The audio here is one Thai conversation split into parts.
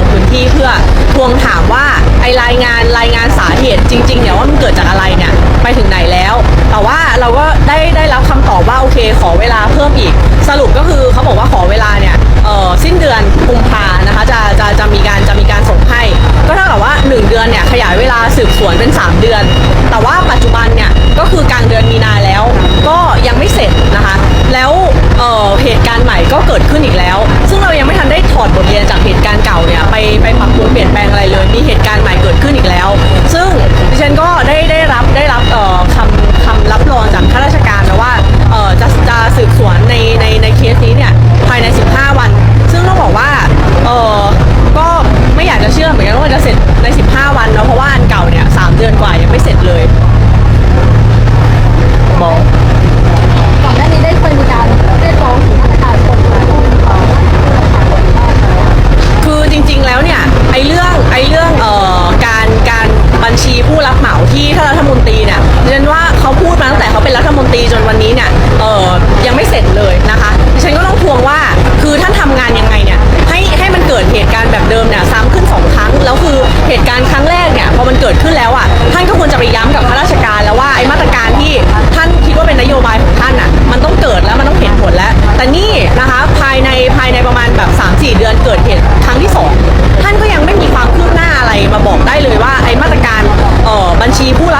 งพื้นที่เพื่อทวงถามว่าไอรายงานรายงานสาเหตุจริงๆเนี่ยว่ามันเกิดจากอะไรเนี่ยไปถึงไหนแล้ว แต่ว่าเราก็ได้ได้รับคำตอบว่าโอเค ขอเวลาเพิ่มอีก สรุปก็คือเขาบอกว่าขอเวลาเนี่ยสิ้นเดือนกุมภานะคะจะจะจะมีการจะมีการส่งให้ ก็เท่ากับว่า 1 เดือนเนี่ยขยายเวลาสืบสวนเป็น 3 เดือน แต่ว่าปัจจุบันเนี่ยก็คือกลางเดือนมีนาแล้ว ก็ยังไม่เสร็จนะคะ แล้วเหตุการณ์ใหม่ก็เกิดขึ้นอีกแล้ว ซึ่งเรายังไม่ทันได้ เก่าเนี่ยไปไปปรับปรุงเปลี่ยนแปลงอะไรเลย มีเหตุการณ์ กิดขึ้นแล้วอะท่านก็ควรจะไปย้ำกับข้าราชการแล้วว่าไอ้มาตรการที่ท่านคิดว่าเป็นนโยบายของท่านอะมันต้องเกิดแล้วมันต้องเห็นผลแล้ว แต่นี่นะคะภายในภายในประมาณแบบ 3-4 เดือนเกิดเหตุครั้งที่สองท่านก็ยังไม่มีความคืบหน้าอะไรมาบอกได้เลยว่าไอ้มาตรการเอ่อบัญชีผู้รับ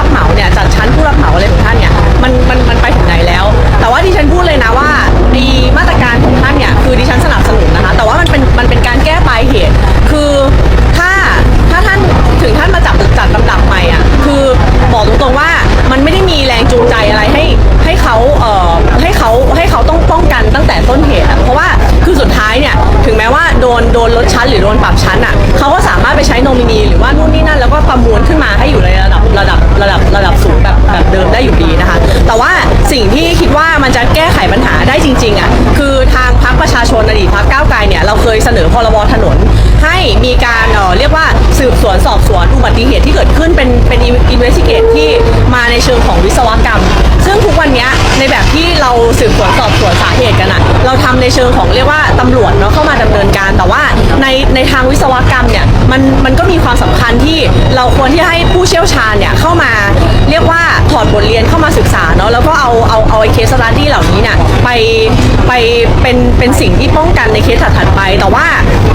งๆอะคือทางพรรคประชาชนอดีตพรรคก้าวไกลเนี่ยเราเคยเสนอพรบถนน ให้มีการเอ่อเรียกว่าสืบสวนสอบสวนอุบัติเหตุที่เกิดขึ้นเป็นเป็นอินเวสติเกตที่มาในเชิงของวิศวกรรม ซึ่งทุกวันเนี้ยในแบบที่เราสืบสวนสอบสวนสาเหตุกันอะ เราทำในเชิงของเรียกว่าตำรวจเนาะเข้ามาดำเนินการ แต่ว่าในในทางวิศวกรรมเนี่ยมันมันก็มีความสำคัญที่เราควรที่ให้ผู้เชี่ยวชาญเนี่ยเข้ามาเรียกว่าถอดบทเรียนเข้ามาศึกษาเนาะแล้วก็เอาเอาเอาไอ้เคสสตาดี้เหล่านี้เนี่ยไปไปเป็นเป็นสิ่งที่ป้องกันในเคสถัดไป แต่ว่า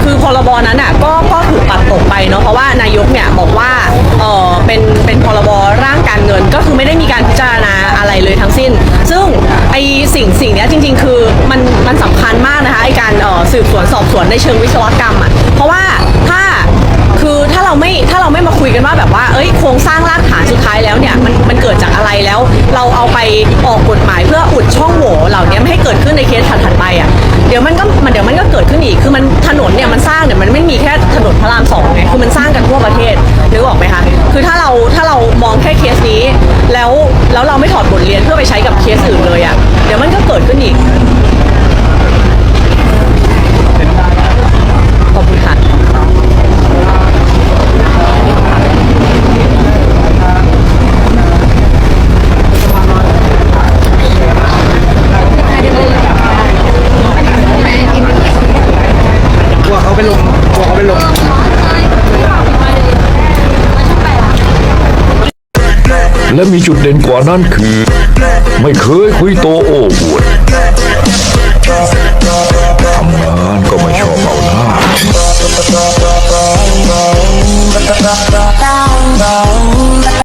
คือพรบนั้นอะก็ก็ถูกปัดตกไปเนาะเพราะว่านายกเนี่ยบอกว่าเออเป็นเป็นพรบร่างการเงินก็คือไม่ได้มีการพิจารณาอะไรเลยทั้งสิ้น ซึ่งไอสิ่งสิ่งเนี้ยจริง ๆ คือ มันมันสำคัญมากนะคะไอการสืบสวนสอบสวนในเชิงวิศวกรรมอะเพราะว่าถ้าคือถ้าเราไม่ถ้าเราไม่มาคุยกันว่าแบบว่าเอ้ยโครงสร้างรากฐานสุดท้ายแล้วเนี่ยมันมันเกิดจากอะไรแล้ว เราเอาไปออกกฎหมายเพื่ออุดช่องโหว่เหล่านี้ไม่ให้เกิดขึ้นในเคสถัดๆไปอะเดี๋ยวมันก็มันเดี๋ยวมันก็เกิดขึ้นอีกคือมันถนนเนี่ยมันสร้างเนี่ยมันไม่มีแค่ถนนพระรามสองไงคือมันสร้างกันทั่วประเทศนึกออกไหมคะคือถ้าเราถ้าเรามองแค่เคสนี้ แล้วแล้วเราไม่ถอดบทเรียนเพื่อไปใช้กับเคสอื่นเลยอะเดี๋ยวมันก็เกิดขึ้นอีก และมีจุดเด่นกว่านั้นคือ ไม่เคยคุยโตโอ้อวด